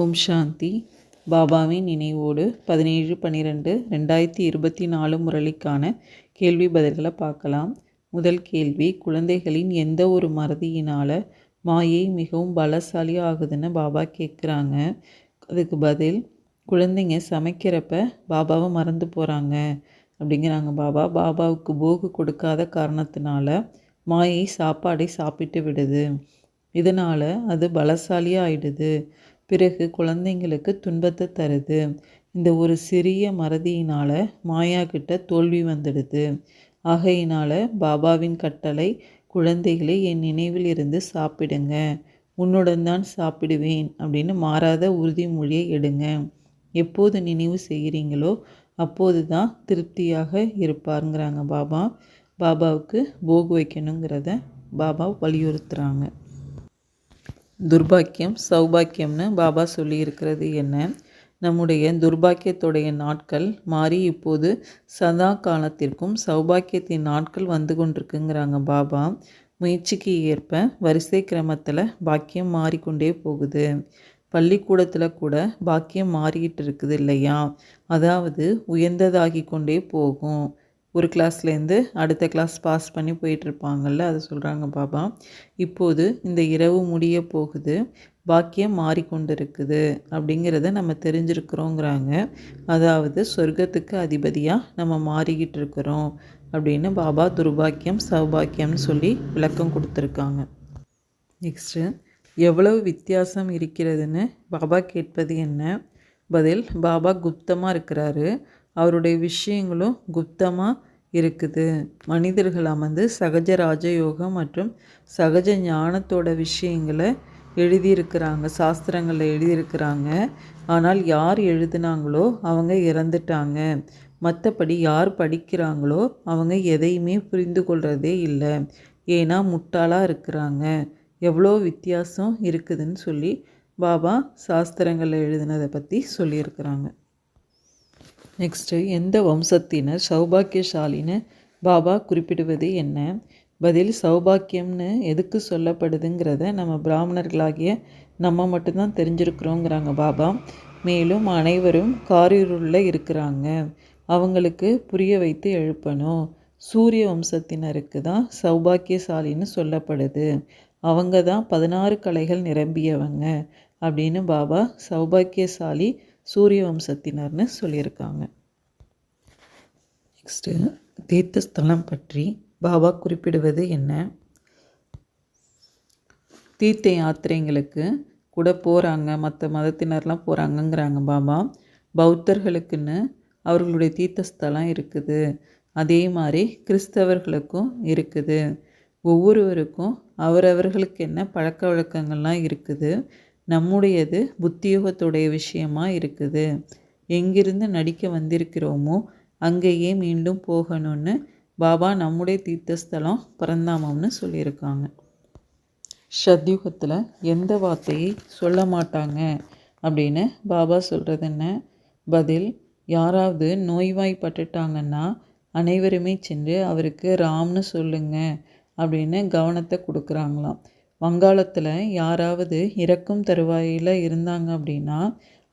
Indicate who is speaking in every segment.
Speaker 1: ஓம் சாந்தி. பாபாவின் நினைவோடு பதினேழு பன்னிரெண்டு ரெண்டாயிரத்தி இருபத்தி நாலு முரளிக்கான கேள்வி பதில்களை பார்க்கலாம். முதல் கேள்வி குழந்தைகளின் எந்த ஒரு மறதியினால் மாயை மிகவும் பலசாலி ஆகுதுன்னு பாபா கேட்குறாங்க அதுக்கு பதில் குழந்தைங்க சமைக்கிறப்ப பாபாவை மறந்து போகிறாங்க அப்படிங்கிறாங்க பாபா. பாபாவுக்கு போகு கொடுக்காத காரணத்தினால மாயை சாப்பாடை சாப்பிட்டு விடுது. இதனால் அது பலசாலியாக ஆயிடுது. பிறகு குழந்தைங்களுக்கு துன்பத்தை தருது. இந்த ஒரு சிறிய மறதியினால் மாயா கிட்ட தோல்வி வந்துடுது. ஆகையினால் பாபாவின் கட்டளை குழந்தைகளை என் நினைவில் இருந்து சாப்பிடுங்க. உன்னுடன் தான் சாப்பிடுவேன் அப்படின்னு மாறாத உறுதிமொழியை எடுங்க. எப்போது நினைவு செய்கிறீங்களோ அப்போது தான் திருப்தியாக இருப்பாருங்கிறாங்க பாபா. பாபாவுக்கு போக வைக்கணுங்கிறத பாபா வலியுறுத்துகிறாங்க துர்பாக்கியம் சௌபாக்கியம்னு பாபா சொல்லியிருக்கிறது என்ன? நம்முடைய துர்பாக்கியத்துடைய நாட்கள் மாறி இப்போது சதா காலத்திற்கும் சௌபாக்கியத்தின் நாட்கள் வந்து கொண்டிருக்குங்கிறாங்க பாபா. முயற்சிக்கு ஏற்ப வரிசை கிரமத்தில் பாக்கியம் மாறிக்கொண்டே போகுது. பள்ளிக்கூடத்தில் கூட பாக்கியம் மாறிக்கிட்டு இருக்குது இல்லையா? அதாவது உயர்ந்ததாகி கொண்டே போகும். ஒரு கிளாஸ்லேருந்து அடுத்த கிளாஸ் பாஸ் பண்ணி போயிட்டுருப்பாங்கள்ல அதை சொல்கிறாங்க பாபா. இப்போது இந்த இரவு முடிய போகுது பாக்கியம் மாறிக்கொண்டு இருக்குது அப்படிங்கிறத நம்ம தெரிஞ்சிருக்கிறோங்கிறாங்க. அதாவது சொர்க்கத்துக்கு அதிபதியாக நம்ம மாறிக்கிட்டு இருக்கிறோம் அப்படின்னு பாபா துர்பாக்கியம் சௌபாக்கியம்னு சொல்லி விளக்கம் கொடுத்துருக்காங்க. நெக்ஸ்ட்டு எவ்வளவு வித்தியாசம் இருக்கிறதுன்னு பாபா கேட்பது என்ன? பதில் பாபா குப்தமாக இருக்கிறாரு. அவருடைய விஷயங்களும் குப்தமாக இருக்குது. மனிதர்கள் அமர்ந்து சகஜ ராஜயோகம் மற்றும் சகஜ ஞானத்தோட விஷயங்களை எழுதியிருக்கிறாங்க சாஸ்திரங்களில் எழுதியிருக்கிறாங்க. ஆனால் யார் எழுதுனாங்களோ அவங்க இறந்துட்டாங்க. மற்றபடி யார் படிக்கிறாங்களோ அவங்க எதையுமே புரிந்து கொள்கிறதே இல்லை. ஏன்னா முட்டாளாக இருக்கிறாங்க. எவ்வளோ வித்தியாசம் இருக்குதுன்னு சொல்லி பாபா சாஸ்திரங்களில் எழுதினதை பற்றி சொல்லியிருக்கிறாங்க. நெக்ஸ்ட்டு எந்த வம்சத்தினர் சௌபாக்கியசாலின்னு பாபா குறிப்பிடுவது என்ன? பதில் சௌபாக்கியம்னு எதுக்கு சொல்லப்படுதுங்கிறத நம்ம பிராமணர்களாகிய நம்ம மட்டும்தான் தெரிஞ்சிருக்கிறோங்கிறாங்க பாபா. மேலும் அனைவரும் காரிருளில் இருக்கிறாங்க. அவங்களுக்கு புரிய வைத்து எழுப்பணும். சூரிய வம்சத்தினருக்கு தான் சௌபாக்கியசாலின்னு சொல்லப்படுது. அவங்க தான் பதினாறு கலைகள் நிரம்பியவங்க அப்படின்னு பாபா சௌபாக்கியசாலி சூரிய வம்சத்தினர்னு சொல்லியிருக்காங்க. நெக்ஸ்ட்டு தீர்த்தஸ்தலம் பற்றி பாபா குறிப்பிடுவது என்ன? தீர்த்த யாத்திரைங்களுக்கு கூட போகிறாங்க மற்ற மதத்தினர்லாம் போகிறாங்கங்கிறாங்க பாபா. பௌத்தர்களுக்குன்னு அவர்களுடைய தீர்த்தஸ்தலம் இருக்குது. அதே மாதிரி கிறிஸ்தவர்களுக்கும் இருக்குது. ஒவ்வொருவருக்கும் அவரவர்களுக்கு என்ன பழக்க வழக்கங்கள்லாம் இருக்குது? நம்முடையது புத்தியோகத்துடைய விஷயமா இருக்குது. எங்கிருந்து நடிக்க வந்திருக்கிறோமோ அங்கேயே மீண்டும் போகணும்னு பாபா நம்முடைய தீர்த்தஸ்தலம் பிறந்தாமம்னு சொல்லியிருக்காங்க. சத்யுகத்தில் எந்த வார்த்தையை சொல்ல மாட்டாங்க அப்படின்னு பாபா சொல்கிறது என்ன? பதில் யாராவது நோய்வாய்ப்பட்டுட்டாங்கன்னா அனைவருமே சென்று அவருக்கு ராம்னு சொல்லுங்க அப்படின்னு கவனத்தை கொடுக்குறாங்களாம். வங்காளத்தில் யாராவது இறக்கும் தருவாயில் இருந்தாங்க அப்படின்னா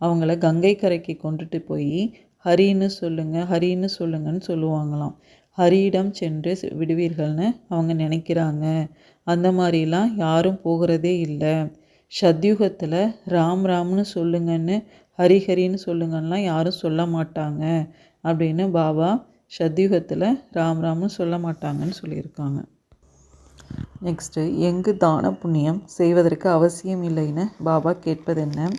Speaker 1: அவங்கள கங்கை கரைக்கு கொண்டுட்டு போய் ஹரின்னு சொல்லுங்கள் ஹரின்னு சொல்லுங்கன்னு சொல்லுவாங்களாம். ஹரியிடம் சென்று விடுவீர்கள்னு அவங்க நினைக்கிறாங்க. அந்த மாதிரிலாம் யாரும் போகிறதே இல்லை. சத்யுகத்தில் ராம் ராம்னு சொல்லுங்கன்னு ஹரிஹரின்னு சொல்லுங்கன்னெலாம் யாரும் சொல்ல மாட்டாங்க அப்படின்னு பாபா சத்யுகத்தில் ராம் ராம்னு சொல்ல மாட்டாங்கன்னு சொல்லியிருக்காங்க. நெக்ஸ்ட்டு எங்கு தான புண்ணியம் செய்வதற்கு அவசியம் இல்லைன்னு பாபா கேட்பது என்ன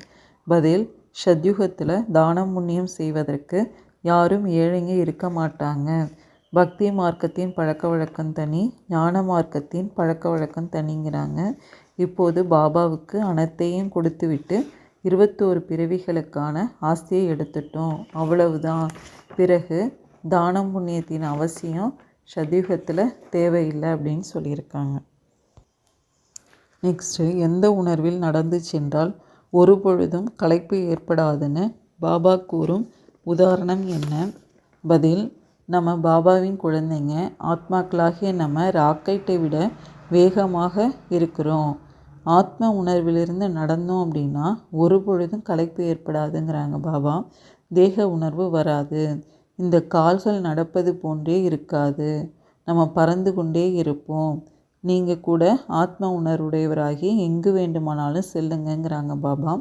Speaker 1: பதில் சத்யுகத்தில் தானம் புண்ணியம் செய்வதற்கு யாரும் ஏழைங்க இருக்க மாட்டாங்க. பக்தி மார்க்கத்தின் பழக்க வழக்கம் தனி ஞான மார்க்கத்தின் பழக்க வழக்கம் தனிங்கிறாங்க. இப்போது பாபாவுக்கு அனைத்தையும் கொடுத்துவிட்டு இருபத்தோரு பிறவிகளுக்கான ஆஸ்தியை எடுத்துட்டோம். அவ்வளவுதான். பிறகு தானம் புண்ணியத்தின் அவசியம் சத்யுகத்தில் தேவையில்லை அப்படின்னு சொல்லியிருக்காங்க. நெக்ஸ்ட்டு எந்த உணர்வில் நடந்து சென்றால் ஒரு பொழுதும் களைப்பு ஏற்படாதுன்னு பாபா கூறும் உதாரணம் என்ன? பதில் நம்ம பாபாவின் குழந்தைங்க ஆத்மாக்களாகிய நம்ம ராக்கெட்டை விட வேகமாக இருக்கிறோம். ஆத்ம உணர்விலிருந்து நடந்தோம் அப்படின்னா ஒரு பொழுதும் களைப்பு ஏற்படாதுங்கிறாங்க பாபா. தேக உணர்வு வராது. இந்த கால்கள் நடப்பது போன்றே இருக்காது. நம்ம பறந்து கொண்டே இருப்போம். நீங்கள் கூட ஆத்ம உணர்வுடையவராகி எங்கு வேண்டுமானாலும் செல்லுங்கங்கிறாங்க பாபா.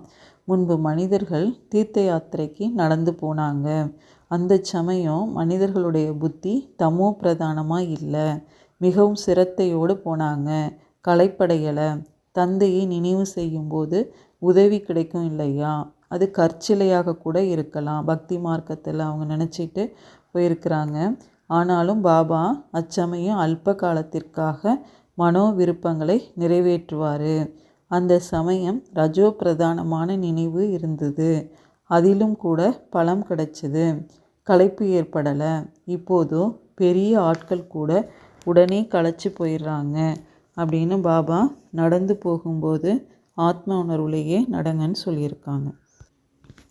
Speaker 1: முன்பு மனிதர்கள் தீர்த்த யாத்திரைக்கு நடந்து போனாங்க. அந்த சமயம் மனிதர்களுடைய புத்தி தமோ பிரதானமாக இல்லை. மிகவும் சிரத்தையோடு போனாங்க. களைப்படையலை. தந்தையை நினைவு செய்யும்போது உதவி கிடைக்கும் இல்லையா? அது கற்சிலையாக கூட இருக்கலாம். பக்தி மார்க்கத்தில் அவங்க நினச்சிட்டு போயிருக்கிறாங்க. ஆனாலும் பாபா அச்சமயம் அல்ப காலத்திற்காக மனோ விருப்பங்களை நிறைவேற்றுவார். அந்த சமயம் ரஜோ பிரதானமான நினைவு இருந்தது. அதிலும் கூட பலம் கிடைச்சிது. களைப்பு ஏற்படலை. இப்போதோ பெரிய ஆட்கள் கூட உடனே களைச்சி போயிடுறாங்க அப்படின்னு பாபா நடந்து போகும்போது ஆத்ம உணர்வுலேயே நடங்கன்னு சொல்லியிருக்காங்க.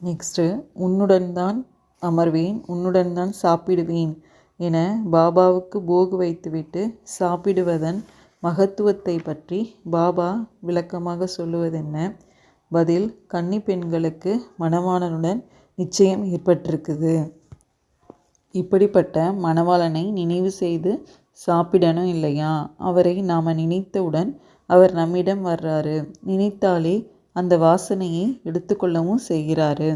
Speaker 1: நெக்ஸ்ட்டு உன்னுடன் தான் அமர்வேன் உன்னுடன் தான் சாப்பிடுவேன் என பாபாவுக்கு போகு வைத்துவிட்டு சாப்பிடுவதன் மகத்துவத்தை பற்றி பாபா விளக்கமாக சொல்லுவதென்ன? பதில் கன்னி பெண்களுக்கு மணவாளனுடன் நிச்சயம் ஏற்பட்டிருக்குது. இப்படிப்பட்ட மணவாளனை நினைவு செய்து சாப்பிடணும் இல்லையா? அவரை நாம் நினைத்தவுடன் அவர் நம்மிடம் வர்றாரு. நினைத்தாலே அந்த வாசனையை எடுத்துக்கொள்ளவும் செய்கிறாரு.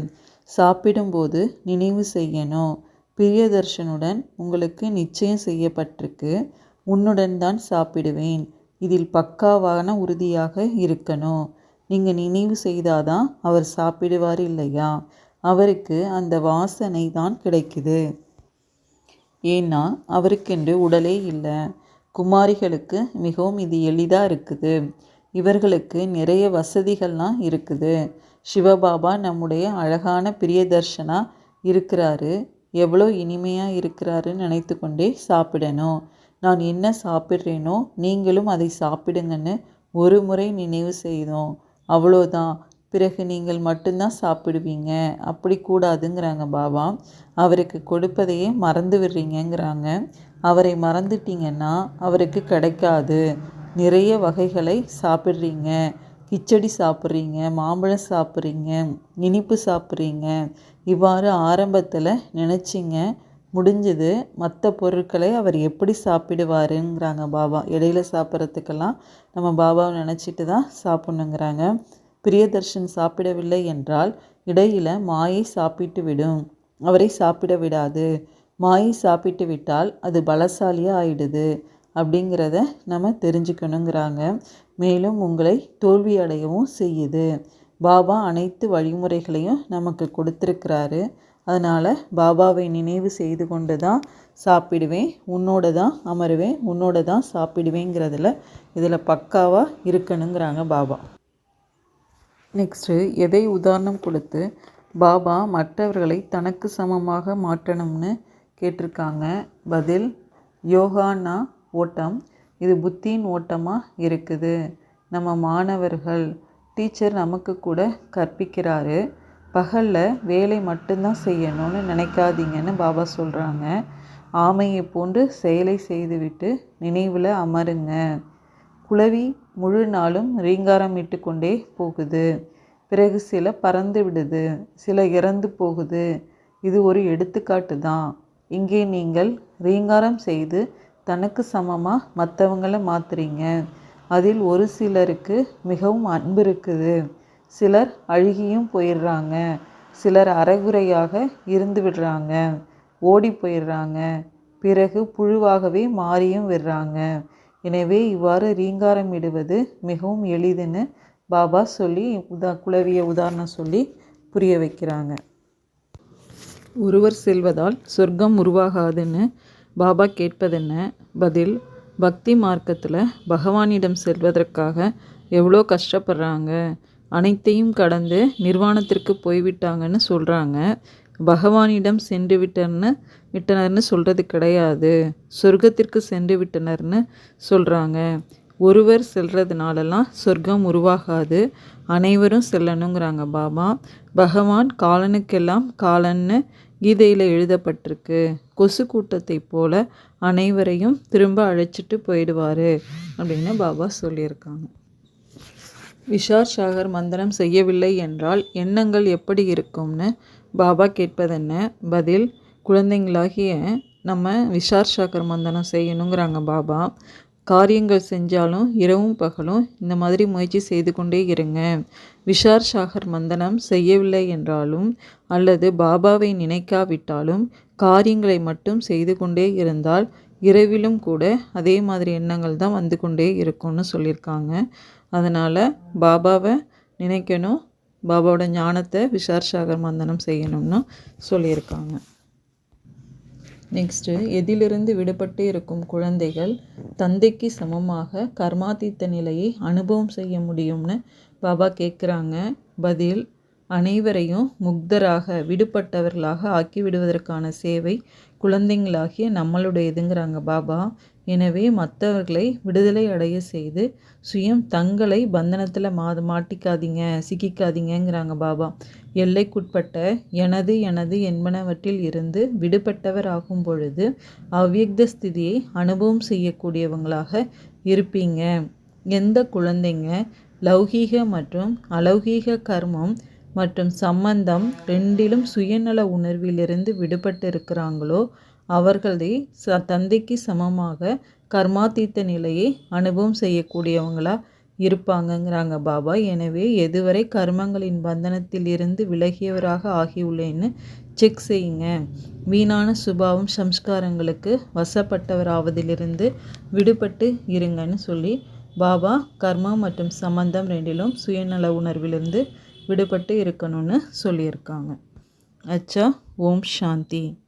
Speaker 1: சாப்பிடும்போது நினைவு செய்யணும். பிரியதர்ஷனுடன் உங்களுக்கு நிச்சயம் செய்யப்பட்டிருக்கு. உன்னுடன் தான் சாப்பிடுவேன். இதில் பக்காவான உறுதியாக இருக்கணும். நீங்கள் நினைவு செய்தாதான் அவர் சாப்பிடுவார் இல்லையா? அவருக்கு அந்த வாசனை தான் கிடைக்குது. ஏன்னா அவருக்கென்று உடலே இல்லை. குமாரிகளுக்கு மிகவும் இது எளிதாக இருக்குது. இவர்களுக்கு நிறைய வசதிகள்லாம் இருக்குது. சிவபாபா நம்முடைய அழகான பிரியதர்ஷனா இருக்கிறாரு. எவ்வளோ இனிமையாக இருக்கிறாருன்னு நினைத்து கொண்டே சாப்பிடணும். நான் என்ன சாப்பிட்றேனோ நீங்களும் அதை சாப்பிடுங்கன்னு ஒரு முறை நினைவு செய்தோம். அவ்வளோதான். பிறகு நீங்கள் மட்டும்தான் சாப்பிடுவீங்க. அப்படி கூடாதுங்கிறாங்க பாபா. அவருக்கு கொடுப்பதையே மறந்து விடுறீங்கங்கிறாங்க. அவரை மறந்துட்டீங்கன்னா அவருக்கு கிடைக்காது. நிறைய வகைகளை சாப்பிட்றீங்க. கிச்சடி சாப்பிட்றீங்க மாம்பழம் சாப்பிட்றீங்க இனிப்பு சாப்பிட்றீங்க. இவ்வாறு ஆரம்பத்தில் நினச்சிங்க. முடிஞ்சது. மற்ற பொருட்களை அவர் எப்படி சாப்பிடுவாருங்கிறாங்க பாபா. இடையில சாப்பிட்றதுக்கெல்லாம் நம்ம பாபாவை நினச்சிட்டு தான் சாப்பிட்ணுங்கிறாங்க. பிரியதர்ஷன் சாப்பிடவில்லை என்றால் இடையில மாயை சாப்பிட்டு விடும். அவரை சாப்பிட விடாது. மாயை சாப்பிட்டு விட்டால் அது பலசாலியாக ஆயிடுது. அப்படிங்கிறத நம்ம தெரிஞ்சுக்கணுங்கிறாங்க. மேலும் உங்களை தோல்வி அடையவும் செய்யுது. பாபா அனைத்து வழிமுறைகளையும் நமக்கு கொடுத்துருக்கிறாரு. அதனால் பாபாவை நினைவு செய்து கொண்டு தான் சாப்பிடுவேன் உன்னோட தான் அமருவேன் உன்னோட தான் சாப்பிடுவேங்கிறதுல இதில் பக்காவாக இருக்கணுங்கிறாங்க பாபா. நெக்ஸ்ட்டு எதை உதாரணம் கொடுத்து பாபா மற்றவர்களை தனக்கு சமமாக மாற்றணும்னு கேட்டிருக்காங்க. பதில் யோகான்னா ஓட்டம். இது புத்தியின் ஓட்டமாக இருக்குது. நம்ம மாணவர்கள் டீச்சர் நமக்கு கூட கற்பிக்கிறாரு. பகலில் வேலை மட்டும்தான் செய்யணும்னு நினைக்காதீங்கன்னு பாபா சொல்கிறாங்க ஆமையை போன்று செயலை செய்துவிட்டு நினைவில் அமருங்க. குளவி முழு நாளும் ரீங்காரம் இட்டு கொண்டே போகுது. பிறகு சில பறந்து விடுது. சில இறந்து போகுது. இது ஒரு எடுத்துக்காட்டு தான் இங்கே நீங்கள் ரீங்காரம் செய்து தனக்கு சமமாக மற்றவங்கள மாற்றுறீங்க அதில் ஒரு சிலருக்கு மிகவும் அன்பு இருக்குது. சிலர் அழுகியும் போயிடுறாங்க. சிலர் அரைகுறையாக இருந்து விடுறாங்க. ஓடி போயிடுறாங்க. பிறகு புழுவாகவே மாறியும் விடுறாங்க. எனவே இவ்வாறு ரீங்காரம் இடுவது மிகவும் எளிதுன்னு பாபா சொல்லி உதா குலவிய உதாரணம் சொல்லி புரிய வைக்கிறாங்க. ஒருவர் செல்வதால் சொர்க்கம் உருவாகாதுன்னு பாபா கேட்பதென்ன? பதில் பக்தி மார்க்கத்தில் பகவானிடம் செல்வதற்காக எவ்வளோ கஷ்டப்படுறாங்க? அனைத்தையும் கடந்து நிர்வாணத்திற்கு போய்விட்டாங்கன்னு சொல்கிறாங்க பகவானிடம் சென்று விட்டர்னு விட்டனர்னு சொல்கிறது கிடையாது. சொர்க்கத்திற்கு சென்று விட்டனர்னு சொல்கிறாங்க ஒருவர் செல்றதுனாலலாம் சொர்க்கம் உருவாகாது. அனைவரும் செல்லணுங்கிறாங்க பாபா. பகவான் காலனுக்கெல்லாம் காலன்னு கீதையில் எழுதப்பட்டிருக்கு. கொசு கூட்டத்தை போல அனைவரையும் திரும்ப அழைச்சிட்டு போயிடுவார் அப்படின்னு பாபா சொல்லியிருக்காங்க. விஷார் சாகர் மந்தனம் செய்யவில்லை என்றால் எண்ணங்கள் எப்படி இருக்கும்னு பாபா கேட்பதென்ன? பதில் குழந்தைங்களாகிய நம்ம விஷார் சாகர் மந்தனம் செய்யணுங்கிறாங்க பாபா. காரியங்கள் செஞ்சாலும் இரவும் பகலும் இந்த மாதிரி முயற்சி செய்து கொண்டே இருங்க. விஷார் சாகர் மந்தனம் செய்யவில்லை என்றாலும் அல்லது பாபாவை நினைக்காவிட்டாலும் காரியங்களை மட்டும் செய்து கொண்டே இருந்தால் இரவிலும் கூட அதே மாதிரி எண்ணங்கள் தான் வந்து கொண்டே இருக்கும்னு சொல்லியிருக்காங்க. அதனால் பாபாவை நினைக்கணும் பாபாவோட ஞானத்தை விஷார் சாகர் மந்தனம் செய்யணும்னு சொல்லியிருக்காங்க. நெக்ஸ்ட்டு எதிலிருந்து விடுபட்டு இருக்கும் குழந்தைகள் தந்தைக்கு சமமாக கர்மாதீத்த நிலையை அனுபவம் செய்ய முடியும்னு பாபா கேட்குறாங்க பதில் அனைவரையும் முக்தராக விடுபட்டவர்களாக ஆக்கி விடுவதற்கான சேவை குழந்தைங்களாகிய நம்மளுடையதுங்கிறாங்க பாபா. எனவே மற்றவர்களை விடுதலை அடைய செய்து சுயம் தங்களை பந்தனத்தில் மா மாட்டிக்காதீங்க சிக்கிக்காதீங்கங்கிறாங்க பாபா. எல்லைக்குட்பட்ட எனது எனது என்பனவற்றில் இருந்து விடுபட்டவர் ஆகும் பொழுது அவ்வியக்த ஸ்திதியை அனுபவம் செய்யக்கூடியவங்களாக இருப்பீங்க. எந்த குழந்தைங்க லௌகீக மற்றும் அலௌகீக கர்மம் மற்றும் சம்பந்தம் ரெண்டிலும் சுயநல உணர்விலிருந்து விடுபட்டு இருக்கிறாங்களோ அவர்களே ச தந்தைக்கு சமமாக கர்மாத்தீத்த நிலையை அனுபவம் செய்யக்கூடியவங்களா இருப்பாங்கங்கிறாங்க பாபா. எனவே எதுவரை கர்மங்களின் பந்தனத்தில் இருந்து விலகியவராக ஆகியுள்ளேன்னு செக் செய்யுங்க. வீணான சுபாவம் சம்ஸ்காரங்களுக்கு வசப்பட்டவராவதிலிருந்து விடுபட்டு இருங்கன்னு சொல்லி பாபா கர்மா மற்றும் சம்பந்தம் ரெண்டிலும் சுயநல உணர்விலிருந்து விடுபட்டு இருக்கணும்னு சொல்லியிருக்காங்க. அச்சா ஓம் சாந்தி.